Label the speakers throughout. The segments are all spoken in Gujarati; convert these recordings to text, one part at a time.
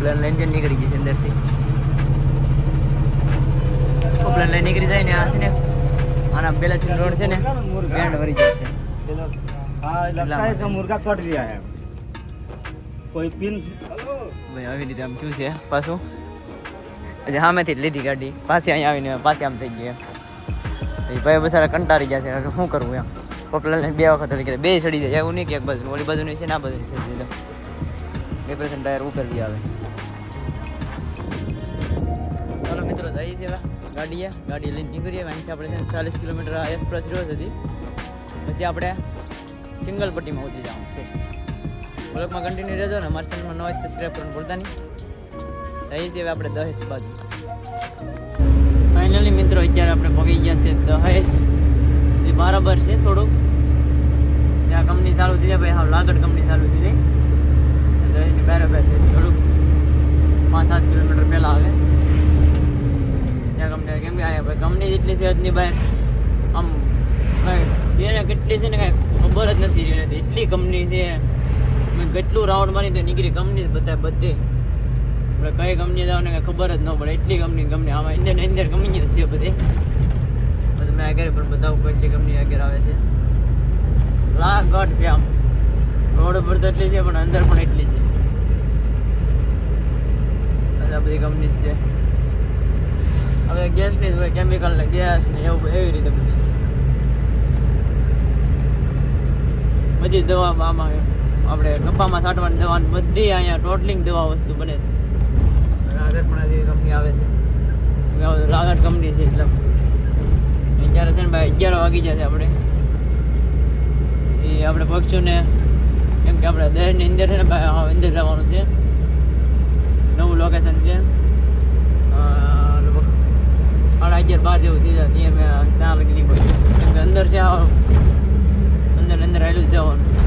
Speaker 1: પ્લેન લઈને નીકળી ગઈ છે અંદરથી પ્લેન લઈને નીકળી જાય ને આ છે આના પેલા છે રોડ છે ને બેન્ડ
Speaker 2: ભરી જાય
Speaker 1: છે. હા લગતા આમ થયું છે પાછું. એટલે સામેથી લીધી ગાડી. પાછી અહીંયા આવીને પાછી આમ થઈ ગઈ એ ભાઈ બસારા કંટાળી ગયા છે. શું કરવું એમ? પોપલાને બે વખત હળી બે સડી જાય. એવું નહીં કે એક બાજુ ઓલી બાજુ નહીં છે ના બાજુ ચડી જાય ટાયર ઉપર બી આવે. મિત્રો, જઈએ છીએ ગાડીએ, ગાડી લઈને નીકળીએ. અહીંથી આપણે ચાલીસ કિલોમીટર એક્સપ્રેસ રોડ હતી. પછી આપણે સિંગલ પટ્ટીમાં ઉતરી જવાનું છે. બ્લોકમાં કન્ટિન્યુ રહેજો ને. અમારી ચેનલમાં નવા સબસ્ક્રાઈબ કરવાનું ભૂલતા નહીં. જઈએ છીએ આપણે દહેજ બાજુ. ફાઇનલી મિત્રો, અત્યારે આપણે પગી ગયા છે દહેજ. એ બરાબર છે થોડુંક. ત્યાં કંપની ચાલુ થઈ જાય ભાઈ હા લાગડ કંપની ચાલુ થઈ જાય. દહેજની બરાબર છે થોડુંક. પાંચ સાત કિલોમીટર પહેલાં આવે. ત્યાં કંપની કેમ કે આ ભાઈ કંપની જેટલી છે હદની બહાર. આમ કાંઈ છે ને, કેટલી છે ને કાંઈ ખબર જ નથી રહી એટલી કંપની છે. મેં કેટલું રાઉન્ડ મારી તો નીકળી કંપની જ બતાવે બધે. આપણે કઈ કંપની જાવ ને કાંઈ ખબર જ ન પડે. એટલી કંપની કંપની આમાં ઇન્ડિયન ઇન્ડિયન કંપની છે બધી. બધું મેં આગળ પણ બતાવું કેટલી કંપની આગળ આવે છે. લાખ ગઢ છે આમ. રોડ ઉપર તો એટલી છે, પણ અંદર પણ એટલી છે. આ બધી કંપની છે. હવે ગેસની જ હોય કેમિકલ ને ગેસ ને એવું એવી રીતે બધી. બધી દવા આમાં આપણે કપામાં છાંટવાની દવા બધી અહીંયા ટોટલિંગ દવા વસ્તુ બને છે. આગળ પણ કંપની આવે છે. લાગટ કંપની છે એટલે. અત્યારે છે ને ભાઈ અગિયાર વાગી જશે આપણે. એ આપણે પક્ષીઓને કેમ કે આપણે દહેજની અંદર છે ને ભાઈ અંદર જવાનું છે. નવું લોકેશન છે. સાડા અગિયાર બાર જેવું જાય ત્યાં મેં ત્યાં લગી અંદર છે અંદર અંદર આવેલું જવાનું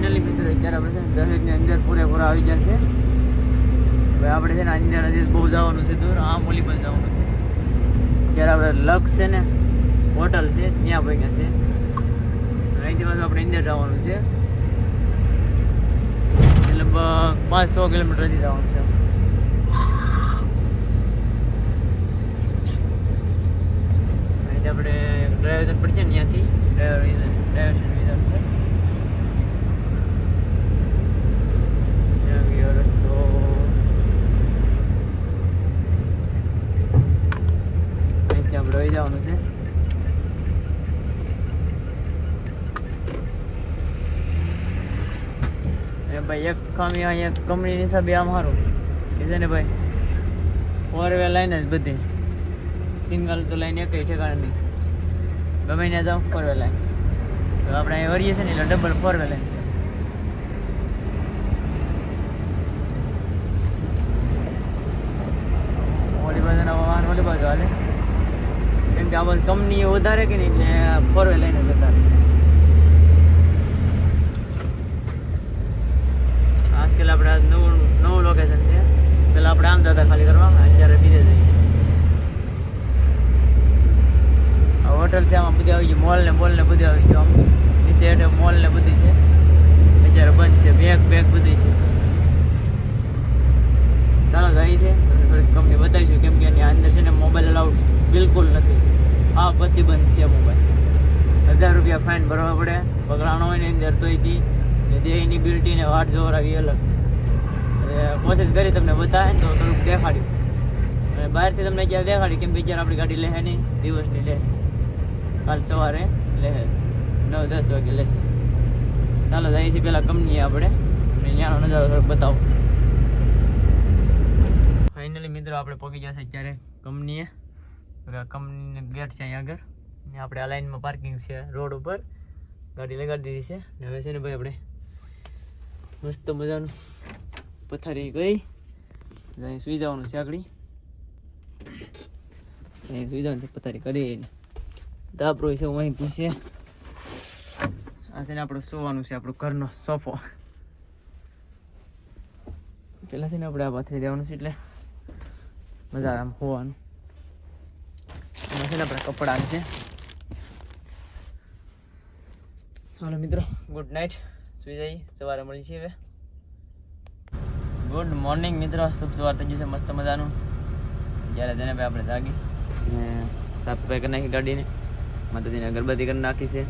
Speaker 1: ફાઇનલી મિત્રો અત્યારે આપણે છે ને દહેજની અંદર પૂરેપૂરા આવી જશે હવે આપણે છે ને અંદર હજી બહુ જવાનું છે દૂર આમ ઓલી પર જવાનું છે જ્યારે છે ને, હોટલ છે, ત્યાં પગ્યા છે. અહીંથી પાછું આપણે ઇન્દર જવાનું છે. લગભગ પાંચ સો કિલોમીટર હજી જવાનું છે. આપણે ડ્રાઈવર પડશે ને ત્યાંથી ડ્રાઈવર ડ્રાઈવર છે ત્યાં ગયો રસ્તો અહીંથી આપણે રહી જવાનું છે એ ભાઈ એક ખામી અહીંયા કંપનીની હિસાબે આમ સારું. છે ને ભાઈ ફોર વે લાઈન જ બધી. સિંગલ તો લાઈન એક ઠેકાણે નહીં. ગમે ત્યાં જાઓ ફોર વે લાઈન તો આપણે અહીંયા વળીએ છીએ ને, એટલે ડબલ ફોર વે લાઈન છે. ઓલી બાજુ હાલે. કેમ કે આ બાજુ કંપની વધારે કે નહીં, એટલે ફોર વે લઈને જતા રહે. આજકાલ આપણે આજ નવું નવું લોકેશન છે પેલા આપણે આમ જતા ખાલી કરવા અત્યારે બીજે જઈએ આ હોટલ છે આમાં બધી આવી ગઈ મોલ ને બધું આવી ગયું આમ. નીચે એટલે મોલ ને બધી છે. અત્યારે બંધ છે. બેગ બેગ બધી છે. ચાલો જાય છે. થોડીક કંપની બતાવીશું કેમ કે એની અંદર છે ને મોબાઈલ અલાઉડ બિલકુલ નથી. આ પ્રતિબંધ છે મોબાઈલ હજાર રૂપિયા ફાઇન ભરવા પડે. પગલાણો હોય ને અંદર તોય દી ને દેહની બિલ્ટી ને વાટ આવી અલગ. કોશિશ કરી તમને બતાવે તો થોડુંક દેખાડીશ. અને બહારથી તમને ક્યાં દેખાડી? કેમ કે અત્યારે આપણી ગાડી લે નહીં. દિવસની લે. કાલ સવારે. લે નવ દસ વાગે લેશે ચાલો જઈએ છીએ પહેલાં કંપનીએ આપણે. અને નજારો થોડોક બતાવો. ફાઇનલી મિત્રો આપણે પહોંચી જશે છે અત્યારે કંપનીએ. કંપનીનો ગેટ છે અહીંયા આગળ. આપણે આ લાઈનમાં પાર્કિંગ છે રોડ ઉપર. ગાડી લગાડી દીધી છે. ને હવે છે ને ભાઈ આપણે મસ્ત મજાનું પથારી ગઈ. અહીં સુઈ જવાનું છે આગળ. અહીં સુઈ જવાનું છે પથારી કરીને તાપરું છે અહીં પૂછે આ છે ને આપણું સોવાનું છે, આપણું ઘરનો સોફો. પહેલાંથી ને આપણે આ પાથરી દેવાનું છે એટલે મજા આવે આમ હોવાનું. એમાં છે ને આપણા કપડાં છે. ચાલો મિત્રો ગુડ નાઇટ સુઈ જઈ સવારે મળી છીએ હવે. ગુડ મોર્નિંગ મિત્રો, શુભ સવાર થઈ જશે મસ્ત મજાનું. જ્યારે તેને ભાઈ આપણે જાગી. ને સાફ સફાઈ કરી નાખી ગાડીને. માતાજીને અગરબત્તી કરી નાખી છે.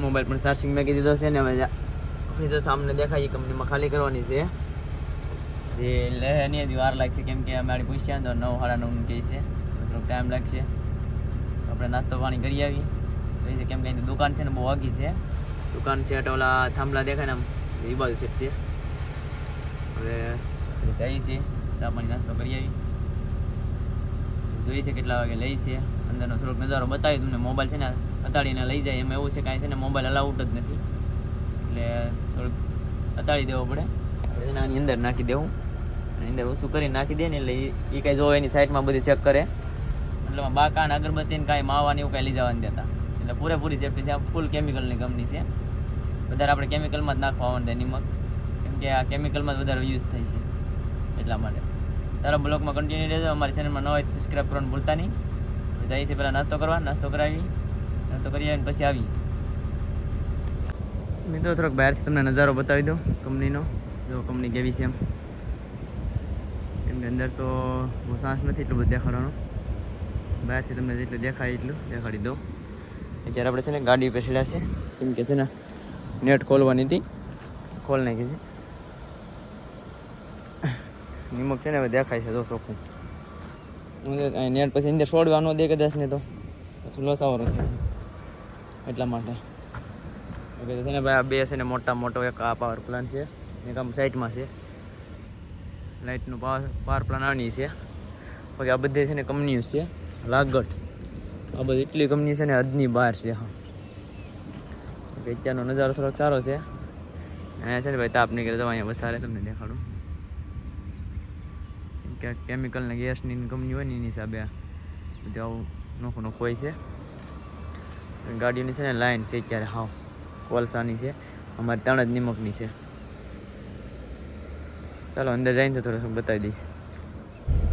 Speaker 1: મોબાઈલ પણ ચાર્જિંગ મેં દીધો છે ને હવે જા- તો સામને દેખાય એ કંપનીમાં ખાલી કરવાની છે. જે લે એની હજી વાર લાગશે કેમ કે અમારી પૂછ્યા તો નવ, સાડા નવ કહે છે. થોડોક ટાઈમ લાગશે. આપણે નાસ્તો પાણી કરી આવી. કેમ કે દુકાન છે ને બહુ વાગી છે. દુકાન છે એટલે ઓલા થાંભલા દેખાય ને એ બાજુ છે. હવે જઈએ છીએ. ચા પાણી નાસ્તો કરી આવી. જોઈએ છે કેટલા વાગે લઈ છે. અંદરનો થોડોક નજારો બતાવી તમને. મોબાઈલ છે ને અતાડીને લઈ જાય. એમાં એવું છે કાંઈ છે ને મોબાઈલ અલાઉટ જ નથી. એટલે થોડુંક અતાડી દેવો પડે. આની અંદર નાખી દેવું. અને અંદર ઓછું કરી નાખી દે ને એટલે એ કાંઈ જોવે એની સાઈડમાં બધું ચેક કરે. એટલે બાકા ને અગરબત્તી ને કાંઈ માવાની એવું કાંઈ લઈ જવાની દેતા. એટલે પૂરેપૂરી સેફટી છે ફૂલ કેમિકલની કંપની છે. વધારે આપણે કેમિકલમાં જ નાખવા આવવાનું નિમક કેમ કે આ કેમિકલમાં જ વધારે યુઝ થાય છે એટલા માટે. તારા બ્લોગમાં કન્ટિન્યુ રહેજો. અમારી ચેનલમાં નવા સબસ્ક્રાઈબ કરવાનું ભૂલતા નહીં. છીએ પહેલાં નાસ્તો કરવા નાસ્તો કરાવી નાસ્તો કરી આવીને પછી આવી. મિત્રો, થોડોક બહારથી તમને નજારો બતાવી દઉં કંપનીનો. જો કંપની કેવી છે એમ. એમની અંદર તો બહુ સાંસ નથી એટલું બધું દેખાડવાનું. બહારથી તમને જેટલું દેખાય એટલું દેખાડી દઉં. અત્યારે આપણે છે ને ગાડી પેસેલા છે. કેમ કે છે ને, નેટ ખોલવાની હતી. ખોલ નાખી છે. નિમક છે ને હવે દેખાય છે, જો ચોખ્ખું. નેટ પછી અંદર છોડવા ન દે કદાચ ને તો. પછી લોસ આવરો થશે એટલા માટે. ઓકે છે ને ભાઈ આ બે છે ને મોટા મોટો એક આ પાવર પ્લાન્ટ છે. એક આમ સાઈડમાં છે. લાઇટનું પાવર પાવર પ્લાન્ટ આની છે. બાકી આ બધી છે ને કંપનીઓ છે. લાગટ આ બધી એટલી કંપની છે ને હદની બહાર છે, હા. અત્યારનો નજારો થોડોક સારો છે. અહીંયા છે ને ભાઈ તાપ નીકળે તો અહીંયા વસારે તમને કે કેમિકલ ને ગેસની કંપની હોય ને એની હિસાબે બધું આવું નોખું નોખું હોય છે. ગાડીની છે ને લાઈન છે અત્યારે હાવ કોલસાની છે. અમારી ત્રણ જ નિમકની છે. ચાલો અંદર જઈને તો થોડું બતાવી દઈશ.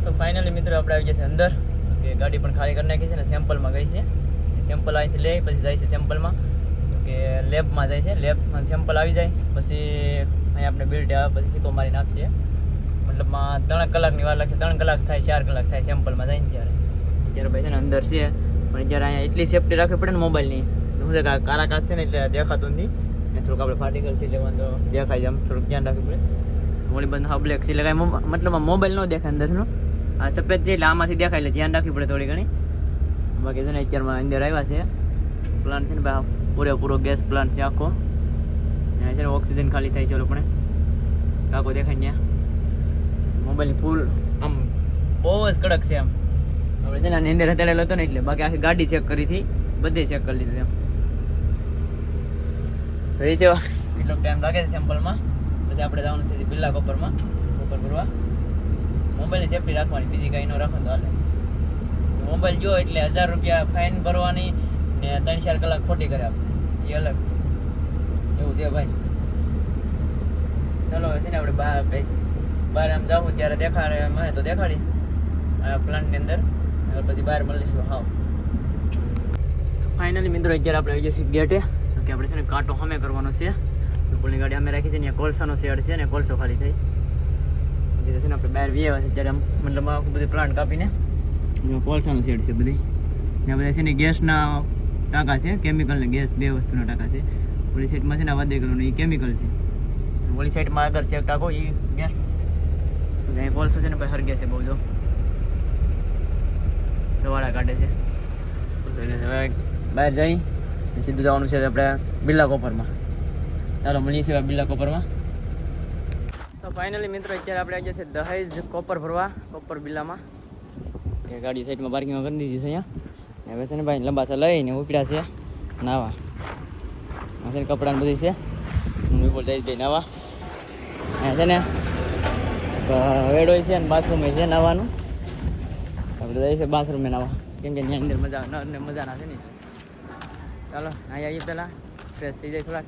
Speaker 1: તો ફાઇનલી મિત્રો આપણે આવી જશે અંદર, કે ગાડી પણ ખાલી કરી નાખી છે ને સેમ્પલમાં ગઈ છે. સેમ્પલ અહીંથી લે પછી જાય છે સેમ્પલમાં કે લેબમાં જાય છે લેબમાં સેમ્પલ આવી જાય, પછી અહીંયા આપણે બિલ્ડ પછી સિક્કો મારીને આપશે મતલબમાં ત્રણ કલાકની વાર લાગશે, ત્રણ કલાક થાય, ચાર કલાક થાય સેમ્પલમાં થાય ને ત્યારે. અત્યારે ભાઈ છે ને અંદર છે, પણ જ્યારે અહીંયા એટલી સેફટી રાખવી પડે ને મોબાઈલની શું છે કે કારા કાચ છે ને એટલે દેખાતું નથી. ને થોડુંક આપણે પાર્ટિકલ સી લેવાનું તો દેખાય છે, આમ થોડુંક ધ્યાન રાખવું પડે. મોડી બંધ હા બ્લેક સી લગાય મતલબ મોબાઈલ ન દેખાય અંદરનો. આ સફેદ છે એટલે આમાંથી દેખાય, એટલે ધ્યાન રાખવી પડે થોડી ઘણી. બાકી છે ને અત્યારમાં અંદર આવ્યા છે. પ્લાન્ટ છે ને ભાઈ પૂરેપૂરો ગેસ પ્લાન્ટ છે આખો. ત્યાં છે ને ઓક્સિજન ખાલી થાય છે ઓલો પણ. કાકો દેખાય ત્યાં. મોબાઈલની ફૂલ આમ બહુ જ કડક છે આમ આપણે છે ને આની અંદર હતેડેલો હતો ને એટલે બાકી આખી ગાડી ચેક કરી હતી, બધે ચેક કરી લીધું એમ. તો એ છે એટલો ટાઈમ લાગે છે સેમ્પલમાં પછી આપણે જવાનું છે બિલ્લા કોપરમાં કોપર ભરવા. મોબાઈલની સેફટી રાખવાની, બીજી કાંઈ ન રાખો તો હાલે. મોબાઈલ જો એટલે હજાર રૂપિયા ફાઇન ભરવાની ને ત્રણ ચાર કલાક ખોટી કરે આપણે. એ અલગ. એવું છે ભાઈ. ચાલો છે ને આપણે બહાર કંઈક બહાર આમ જાઉં ત્યારે દેખાડે મને તો દેખાડીશ. પ્લાન્ટની અંદર. પછી બહાર મળીશું. હાવ ફાઇનલી મિત્રો અત્યારે આપણે આવી છીએ ગેટે. કે આપણે છે ને કાંટો અમે કરવાનો છે. વિપુલની ગાડી અમે રાખી છે ને કોલસાનો શેડ છે ને કોલસો ખાલી થઈ. એટલે છે ને આપણે બહાર વીએ છે ત્યારે આમ. મતલબ આખું બધી પ્લાન્ટ કાપીને. કોલસાનો શેડ છે બધી. ને બધા છે ને ગેસના ટાંકા છે કેમિકલ ને ગેસ બે વસ્તુના ટાંકા છે. ઓલી સાઈડમાં છે ને વાદળી કલરનું એ કેમિકલ છે. ઓલી સાઈડમાં આગળ છે ટાંકો એ ગેસ અહીંયા કોલસો છે ને ભાઈ હરગે છે બહુ જો. ધવાડા કાઢે છે. હવે બહાર જઈ સીધું જવાનું છે આપણે બિરલા કોપરમાં. ચાલો મળીએ છીએ બિરલા કોપરમાં. તો ફાઇનલી મિત્રો અત્યારે આપણે આવી જશે દહેજ કોપર ભરવા કોપર બિલ્લામાં કે ગાડી સાઈડમાં પાર્કિંગ કરી દીધી છે અહીંયા. હવે છે ને ભાઈ લંબાસા લઈને ઉપડ્યા છે. નાવા. આ છે ને કપડાને બધી છે. હું વિપુલ જઈશ ભાઈ નાવા. અહીંયા છે ને વેડોય છે ને બાથરૂમ છે નાવાનું. આપણે જઈએ છે બાથરૂમે નાવા. કેમ કે ત્યાં અંદર મજા ને મજા ના છે ને. ચાલો અહીં આવીએ પહેલાં. ફ્રેશ થઈ જાય થોડાક.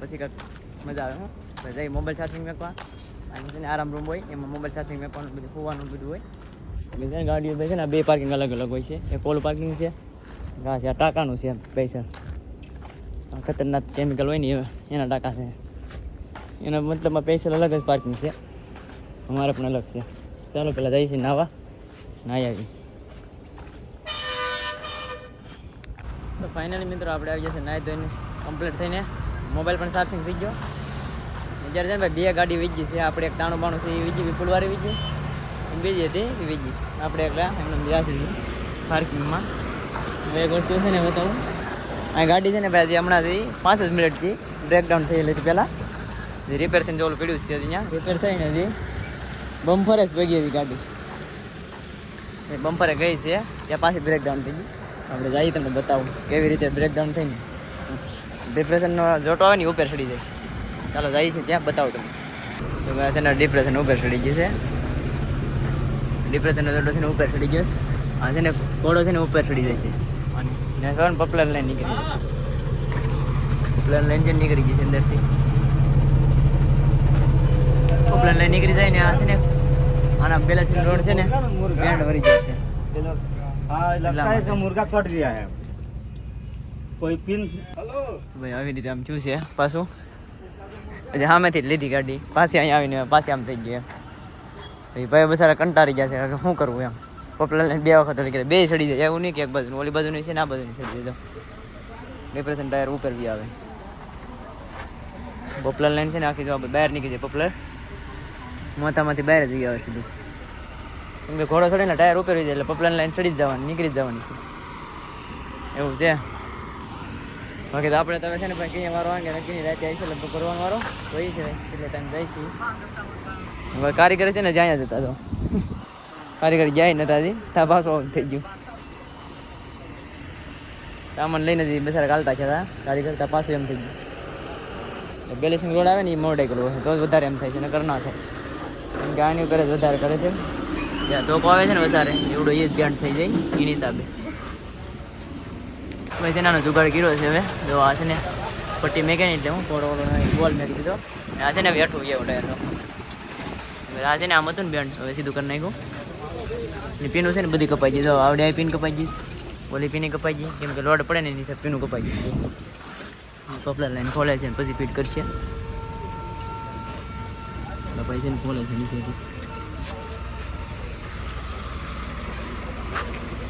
Speaker 1: પછી કંઈક મજા આવે, હું. જઈ મોબાઈલ ચાર્જિંગ મેકવા. અને છે ને આરામ રૂમ હોય, એમાં મોબાઈલ ચાર્જિંગ મેકવાનું, બધું હોવાનું બધું હોય. બીજા ગાડીઓ બે છે ને, બે પાર્કિંગ અલગ અલગ હોય છે. એક ઓલ પાર્કિંગ છે. આ છે, આ ટાંકાનું છે પૈસા. ખતરનાક કેમિકલ હોય ને એના ટાંકા છે. એના મતલબમાં પૈસા અલગ જ પાર્કિંગ છે. અમારે પણ અલગ છે. ચાલો પહેલાં જઈએ છીએ નાવા. નાહી આવી. તો ફાઇનલી મિત્રો આપણે આવી જશે નાહી ધોઈને કમ્પ્લીટ થઈને. મોબાઈલ પણ ચાર્જિંગ થઈ ગયો. જ્યારે છે ને ભાઈ બે ગાડી વીજી છે. આપણે એક ટાણું બાણું છે એ વીજી વિપુલવાળી વીજી. બીજી હતી એ વીજી. આપણે એકલા, એમને જાસી પાર્કિંગમાં હવે એક વસ્તુ છે ને બતાવું. આ ગાડી છે ને ભાઈ હજી હમણાંથી પાંચ જ મિનિટથી બ્રેકડાઉન થયેલી હતી પહેલાં. રિપેર થઈને જોલું પડ્યું છે અહીંયા રિપેર થઈને હજી બમ્પર જ પગી હતી ગાડી. એ બમ્પરે ગઈ છે ત્યાં પાછી બ્રેકડાઉન થઈ ગઈ. આપણે જઈએ તમને બતાવું કેવી રીતે બ્રેકડાઉન થઈને ડિપ્રેશનનો જોટો આવે ને ઉપર ચડી જાય. ચાલો જઈએ છીએ ત્યાં બતાવું તમને. તો ભાઈ છે ને ડિપ્રેશન ઉપર ચડી ગયું છે. ડિપ્રેશનનો જોટો છે ને ઉપર ચડી ગયો છે. આ છે ને ઘોડો છે ને ઉપર ચડી જાય છે. અને ખબર ને પપલર લાઈન નીકળી પપલર લાઈન છે નીકળી ગઈ છે અંદરથી. પપલર લાઈન નીકળી જાય ને આ છે ને આના પેલેસિન રોડ છે ને બેન્ડ વરી જાય હા આવી રીતે આમ છે પાછું. એટલે સામેથી જ લીધી ગાડી. પાછી અહીંયા આવીને પાછી આમ થઈ ગયા ભાઈ ભાઈ બસારા કંટાળી ગયા છે શું કરવું એમ. પોપ્યુલરને બે વખત એટલે બે સડી જાય. એવું નહીં કે એક બાજુ ઓલી બાજુ નહીં છે ને આ બાજુ ચડી જાય ડિપ્રેશન ટાયર ઉપર બી આવે. પોપ્યુલર લાઈન છે ને આખી જો બહાર નીકળી જાય પોપ્યુલર માથામાંથી બહાર જ આવે સીધું. કેમ કે ઘોડો ચડીને ટાયર ઉપર જાય એટલે પોપલર લાઈન ચડી જ જવાની, નીકળી જ જવાની છે. એવું છે. બાકી તો આપણે તમે છે ને ભાઈ કઈ વારો વાગે નક્કી રાતે આવી છે લગભગ કરવાનો વારો. તો એ છે કેટલો ટાઈમ જઈશું હવે કારીગર છે ને જ્યાં જતા તો કારીગર જાય નતા હજી. ત્યાં પાછો થઈ ગયું. સામાન લઈને જ બસારા ગાલતા છે તા કારીગર ત્યાં પાછું એમ થઈ ગયું. બેલેસિંગ રોડ આવે ને એ મોડે કરવો તો જ વધારે એમ થાય છે ને ના થાય. કે આની કરે વધારે કરે છે. જ્યાં ધોકો આવે છે ને વધારે, એવડો એ જ બેન્ડ થઈ જાય, એની હિસાબે. ભાઈ એનાનો નાનો જુગાડ કર્યો છે હવે? જો આ છે ને, પટ્ટી મેકે એટલે હું, થોડો ગોલ મેકી દીધો. આ છે ને બેઠું એવું ટાયરનો આ છે ને, આમ હતું ને બેન્ડ, હવે સીધું કરી નાખ્યું. ને પીનું છે ને, બધી કપાઈ જઈશ આવડે આ પીન કપાઈ જઈશ ઓલી પીની કપાઈ ગઈ. કેમ કે લોડ પડે ને, એની પીનું કપાઈ જઈશ કપડા લઈને ખોલે છે પછી ફીટ કરશે. કપાઈ છે ને ખોલે છે નીચેથી?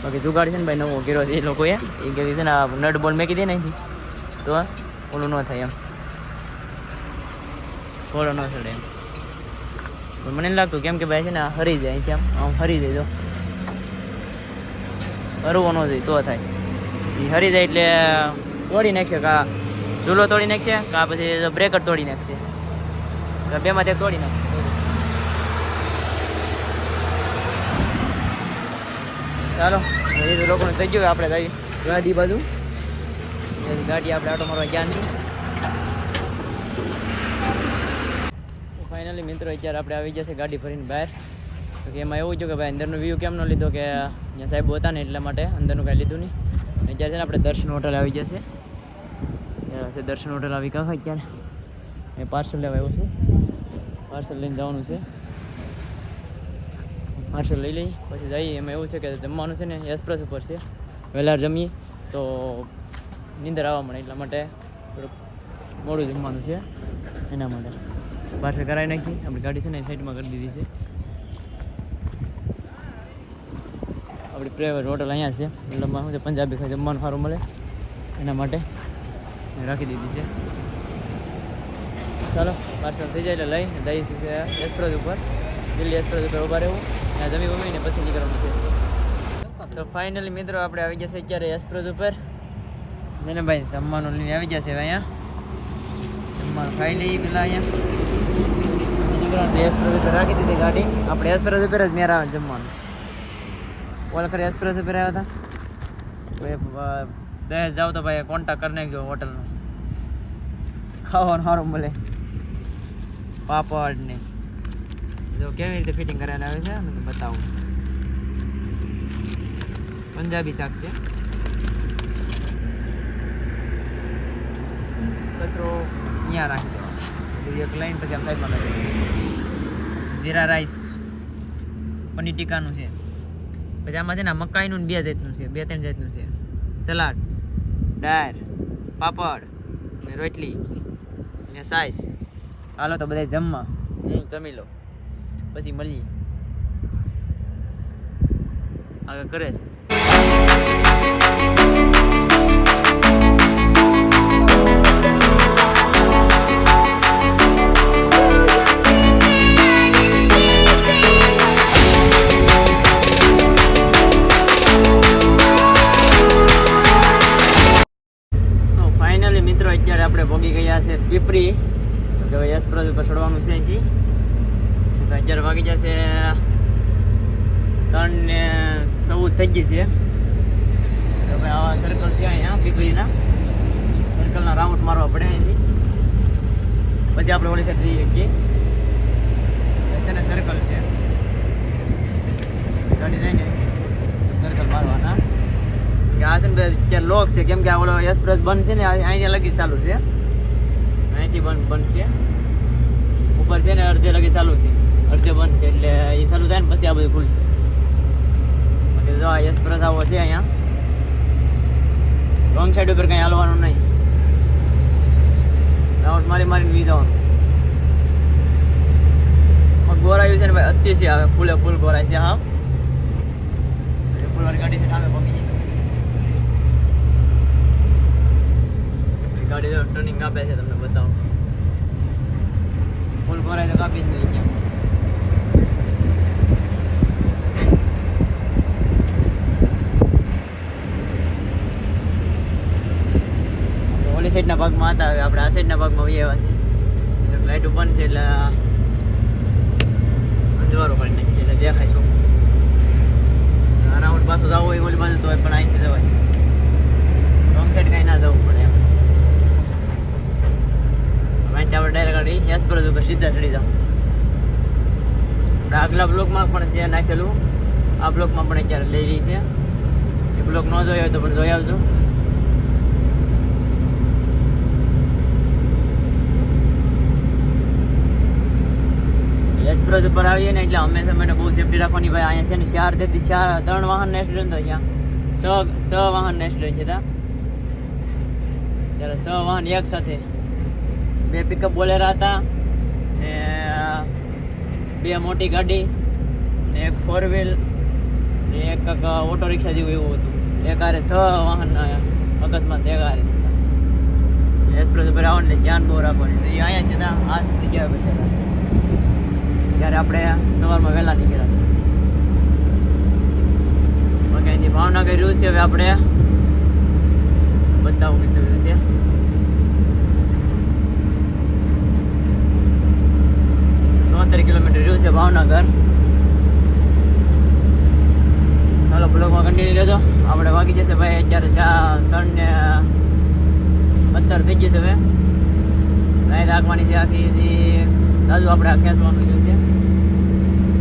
Speaker 1: બાકી જુગાડ છે ને ભાઈ નવો કર્યો છે એ લોકોએ. એ કે છે ને નટ બોલ મેકી દે ને તો ઓલું ન થાય એમ. ફોડો ન ચડે એમ. પણ મને લાગતું કેમ કે ભાઈ છે ને આ હરી જાય અહીંથી આમ. હરી જાય તો. હરવો ન જોઈએ તો થાય. એ હરી જાય એટલે તોડી નાખશે કા ચૂલો તોડી નાખશે કા પછી બ્રેકર તોડી નાખશે. બેમાંથી તોડી નાખશે ચાલો એ તો લોકોને થઈ ગયું આપણે થઈ ગાડી બાજુ. ગાડી આપણે આટો મારવા ગયા નથી ફાઇનલી મિત્રો, અત્યારે આપણે આવી જશે ગાડી ભરીને બહાર. તો એમાં એવું છે કે ભાઈ અંદરનો વ્યૂ કેમ ન લીધો કે અહીંયા સાહેબ હતા ને એટલા માટે અંદરનું કાંઈ લીધું નહીં. અત્યારે છે ને આપણે દર્શન હોટલ આવી જશે ત્યાં દર્શન હોટલ આવી કાંઈ અત્યારે. એ પાર્સલ લેવા આવ્યું છે. પાર્સલ લઈને જવાનું છે. પાર્સલ લઈ લઈએ પછી જઈએ. એમાં એવું છે કે જમવાનું છે ને એક્સપ્રેસ ઉપર છે. વહેલા જમીએ તો નીંદર આવવા મળે એટલા માટે થોડુંક મોડું જમવાનું છે એના માટે. પાર્સલ કરાવી નાખી. આપણી ગાડી છે ને સાઈડમાં કરી દીધી છે. આપણી પ્રાઇવેટ હોટલ અહીંયા છે. મતલબમાં શું છે, પંજાબી ખાઈ જમવાનું સારું મળે એના માટે રાખી દીધી છે. ચાલો, પાર્સલ થઈ જાય એટલે લઈ, જઈએ છીએ એક્સપ્રેસ ઉપર. દિલ્હી એક્સપ્રેસ ઉપર ઊભા રહેવું. ત્યાં જમી બમીને પછી નીકળવાનું છે. તો ફાઇનલી મિત્રો આપણે આવી જશે અત્યારે એક્સપ્રેસ ઉપર. ને ભાઈ જમવાનું લઈને આવી જશે અહીંયા. જમવાનું ખાઈ લઈએ પેલા અહીંયા. એક્સપ્રેસ ઉપર. રાખી દીધી ગાડી. આપણે એક્સપ્રેસ ઉપર જ મેર જમવાનું. ઓલા ખરી એક્સપ્રેસ ઉપર આવ્યા હતા. દહેજ જાવ તો ભાઈ કોન્ટેક્ટ કરી નાખજો હોટલનો ખાવાનું સારું મળે. પાપડ ને જો કેવી રીતે ફિટિંગ કરેલા આવે છે, મને બતાવું. પંજાબી શાક છે. કચરો અહીંયા રાખી દેવાનો. એક લાઈન પછી આમ સાઈડમાં રાખી જીરા રાઈસ, પનીર ટીકાનું છે. પછી આમાં છે ને મકાઈનું બે જાતનું છે, બે ત્રણ જાતનું છે. સલાડ, દાળ, પાપડ ને રોટલી ને સાઈસ. હાલો તો બધા જમવા. હું જમી લો. પછી મળીએ આગળ કરે છે. થઈ ગઈ છે. ભાઈ આવા સર્કલ છે અહીંયા પીપળીના સર્કલના રાઉન્ડ મારવા પડે અહીંથી. પછી આપણે ઓલી જઈએ શકીએ તેને સર્કલ છે. ગાડી જાય સર્કલ મારવાના. આ છે ને અત્યારે લોક છે, કેમ કે આ એક્સપ્રેસ બંધ છે ને અહીંયા લગી ચાલુ છે. અહીંથી બંધ બંધ છે. ઉપર છે ને અડધે લગી ચાલુ છે. અડધે બંધ છે, એટલે એ ચાલુ થાય ને, પછી આ બધું ખુલશે. જો આ એક્સપ્રેસ આવો છે અહીંયા. રોંગ સાઈડ ઉપર કંઈ હાલવાનું નહીં. રાઉટ મારી મારીને વી જવાનું. ગોરાયું છે ને ભાઈ અતિશય આવે ફૂલે ફૂલ ગોરાય છે, હા. ફૂલવાળી ગાડી છે સામે પગી જઈશ. ગાડી જો ટર્નિંગ કાપે છે, તમને બતાવો. ફૂલ ભરાય તો કાપી જ નહીં ક્યાં તો ઓલી સાઈડના ભાગમાં હતા. હવે આપણે આ સાઈડના ભાગમાં આવ્યા છે લાઈટ બંધ છે એટલે અંજવારો કરી છે. એટલે દેખાય શું. રાઉન્ડ પાછું જવું હોય ઓલી બાજુ તો પણ અહીંથી જવાય. રોંગ કાંઈ ના જવું પડે એમ. અહીંથી આપણે ડાયરેક્ટ એક્સપ્રેસ ઉપર સીધા ચડી જાઉં આપણે આગલા બ્લોકમાં પણ છે નાખેલું. આ બ્લોકમાં પણ અત્યારે લઈ રહી છે એ બ્લોક ન જોયો હોય તો પણ જોઈ આવજો. એક્સપ્રેસ ઉપર આવીએ ને એટલે હંમેશા માટે બહુ સેફટી રાખવાની ભાઈ અહીંયા છે ને ચાર તેથી ચાર, ત્રણ વાહન એક્સિડન્ટ થયા છ છ વાહન એક્સિડન્ટ હતા ત્યારે છ વાહન એક સાથે. બે પિકઅપ બોલેરા હતા ને બે મોટી ગાડી ને એક ફોર વ્હીલ ને એક ઓટો રિક્ષા જેવું એવું હતું. એક હારે છ વાહન અકસ્માત એક થતા એક્સપ્રેસ ઉપર આવવાનું ધ્યાન બહુ રાખવાની. અહીંયા ત્યાં આ સુધી ગયા પછી. ત્યારે આપણે સવારમાં વહેલા નીકળ્યા. ઓકે અહીંથી ભાવનગર રહ્યું છે, હવે આપણે બતાવું કેટલું રહ્યું છે. ચોતેર કિલોમીટર રહ્યું છે ભાવનગર. ચાલો બ્લોગમાં કન્ટિન્યુ રહેજો. આપણે વાગી જશે ભાઈ, અત્યારે ચા ત્રણ ને અત્તર થઈ જશે હવે. રાઈડ આગવાની છે આખી સાજુ આપણે ખેંચવાનું છે.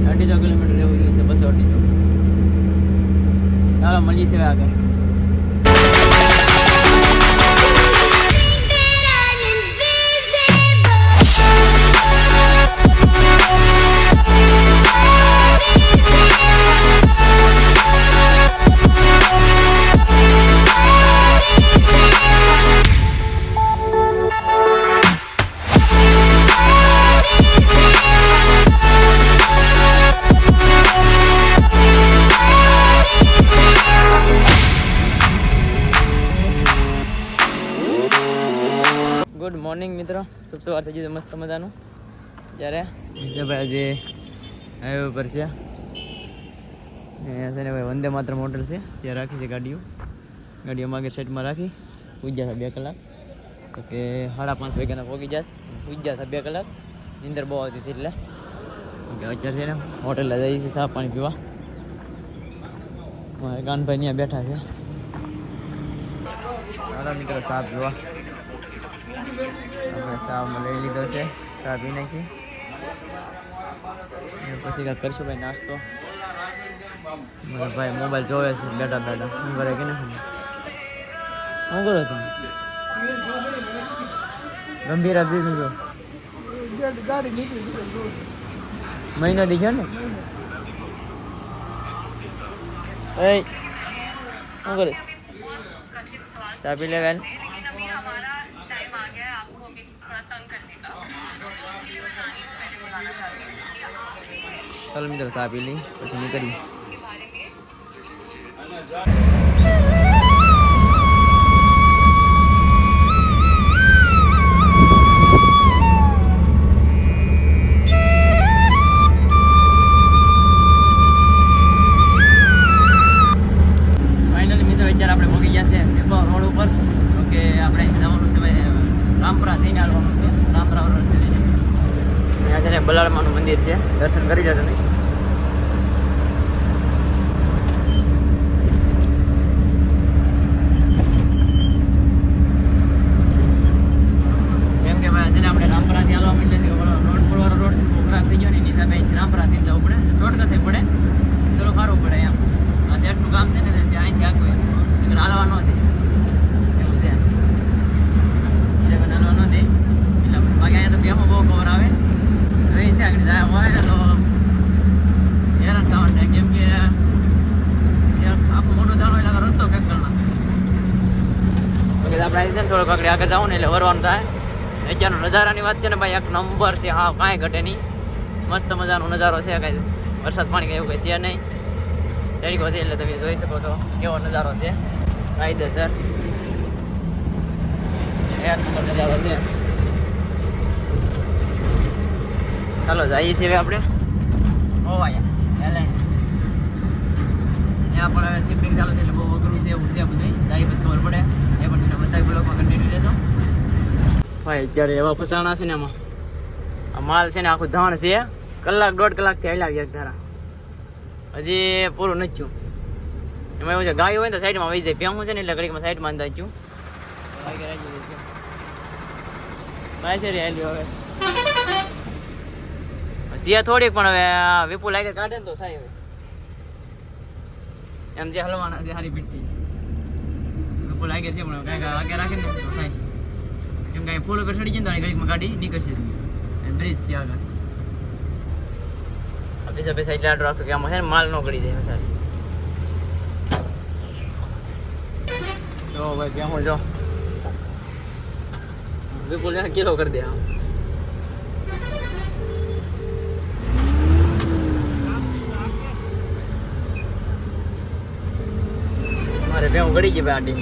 Speaker 1: અઢીસો કિલોમીટર રહેવું છે બસો અઢીસો ચાલો મળીએ છે આગળ. મોર્નિંગ મિત્રો. શુભ સવાર થઈ ગયું મસ્ત મજાનું. જ્યારે ભાઈ આજે હાઈવે પર છે. છે ને ભાઈ વંદે માત્ર હોટલ છે. ત્યાં રાખી છે ગાડીઓ. ગાડીઓ માગે સાઈડમાં રાખી. પૂજ્યા છે બે કલાક. તો કે સાડા પાંચ વાગ્યાના પહોંચી જશે. પૂજ્યા છે બે કલાક. નીંદર બહુ આવતી હતી એટલે. અત્યારે છે ને હોટેલે જઈએ છીએ સાફ પાણી પીવા. મારા કાનભાઈ ત્યાં બેઠા છે. હાલો મિત્રો સાફ પીવા. આપણે ચામાં લઈ લીધો છે ચા પી નાખી અને પછી કાંઈક કરશું ભાઈ નાસ્તો મારો ભાઈ મોબાઈલ જોવે છે બેઠા બેઠા શું કરે કે ને શું કરો તમે ગંભીર આપી જો મહિનો દીધો ને એ શું કરે ચા પી લે વેલ ચાલો મિત્રો ચા પી લઈ પછી અહીં છે ને થોડોક આગળ આગળ જાવ ને એટલે વરવાનું થાય. અત્યારનો નજારાની વાત છે ને ભાઈ, એક નંબર છે, હા, કાંઈ ઘટે નહીં. મસ્ત મજાનો નજારો છે, કાંઈ વરસાદ પાણી કાંઈ એવું કંઈ છે નહીં. તરીકો છે એટલે તમે જોઈ શકો છો કેવો નજારો છે. કાયદેસર એક નંબર નજારો છે. ચાલો, જઈએ છીએ આપણે. ઓવાયા એલેન્ડ ત્યાં પણ હવે શિફ્ટિંગ ચાલુ છે એટલે બહુ અઘરું છે એવું છે બધું જાય પછી ખબર પડે. બધા બ્લોગમાં કન્ટિન્યુ રહેજો. ભાઈ, અત્યારે એવા ફસાણા છે ને આમાં. આ માલ છે ને આખું ધાણ છે. કલાક, દોઢ કલાકથી હાલ્યા ગયા ધારા. હજી પૂરું નથી થયું. એમાં એવું છે, ગાય હોય ને તો સાઈડમાં વહી જાય. પ્યામું છે ને એટલે ઘડીકમાં સાઈડમાં અંદાજ છું સિયા થોડીક, પણ હવે વિપુલ આગળ કાઢે તો થાય હવે. એમ જે હલવાના છે, હારી પીટથી. વિપુલ આગળ છે, પણ કાંઈક આગળ રાખે ને તો થાય. કેમ કે ફૂલ ઉપર ચડી જાય ને ઘડીકમાં ગાડી નીકળશે. બ્રિજ છે આગળ. પૈસા પૈસા એટલે આટલું કે આમાં છે ને, માલ નો કરી જાય સારી તો ભાઈ કેમ જો. વિપુલ કિલો કરી દે આમ. મારે બે ગળી ગઈ ભાઈ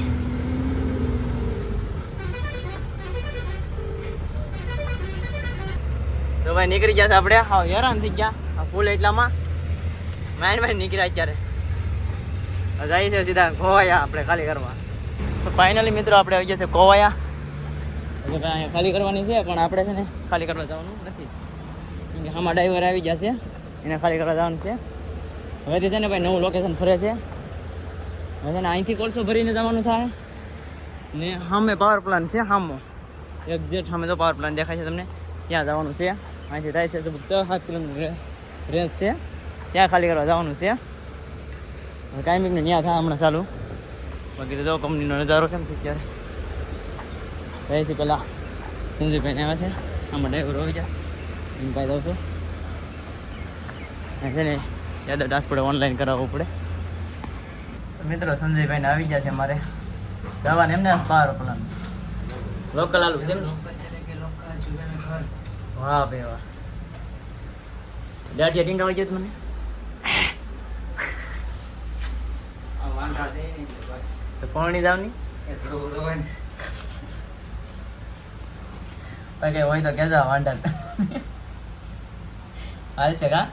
Speaker 1: તો ભાઈ નીકળી છે આપણે. હા, હેરાન થઈ ગયા. આ ફૂલ એટલામાં. માઇન્ડ માઇન્ડ નીકળ્યા અત્યારે. જાય છે સીધા કોવાયા આપણે ખાલી કરવા. તો ફાઇનલી મિત્રો આપણે આવી છે કોવાયા એટલે ખાલી કરવાની છે, પણ આપણે છે ને ખાલી કરવા જવાનું નથી. કેમ કે આમાં ડ્રાઈવર આવી ગયા છે, એને ખાલી કરવા જવાનું છે. હવેથી છે ને ભાઈ નવું લોકેશન ફરે છે. હવે છે ને અહીંથી કોલસો ભરીને જવાનું થાય. ને સામે પાવર પ્લાન્ટ છે, સામો. એક્ઝેક્ટ સામે તો પાવર પ્લાન્ટ દેખાય છે તમને. ત્યાં જવાનું છે. અહીંથી થાય છે લગભગ છ સાત કિલોમીટર રેન્જ છે. ત્યાં ખાલી કરવા જવાનું છે. હવે કાંઈ ને ત્યાં થાય હમણાં ચાલુ. બાકી તો જો કંપનીનો નજારો કેમ છે અત્યારે? જાય છે પહેલાં સંજયભાઈને આવ્યા છે. આમાં ડ્રાઈવર આવી જાય એમ કાંઈ દઉં છું. છે ને યાદ ટ્રાન્સપોર્ટ ઓનલાઈન કરાવવું પડે. મિત્રો સંજયભાઈને આવી ગયા છે મારે જવાને એમને સ્પાર પ્લાન લોકલ આલુ છે એમ વાહ ભાઈ વાહ. દાઢિયા ટીંગા હોય છે મને તો કોણી જાવની? ભાઈ કઈ હોય તો કેજા વાંડા હાલ છે કા?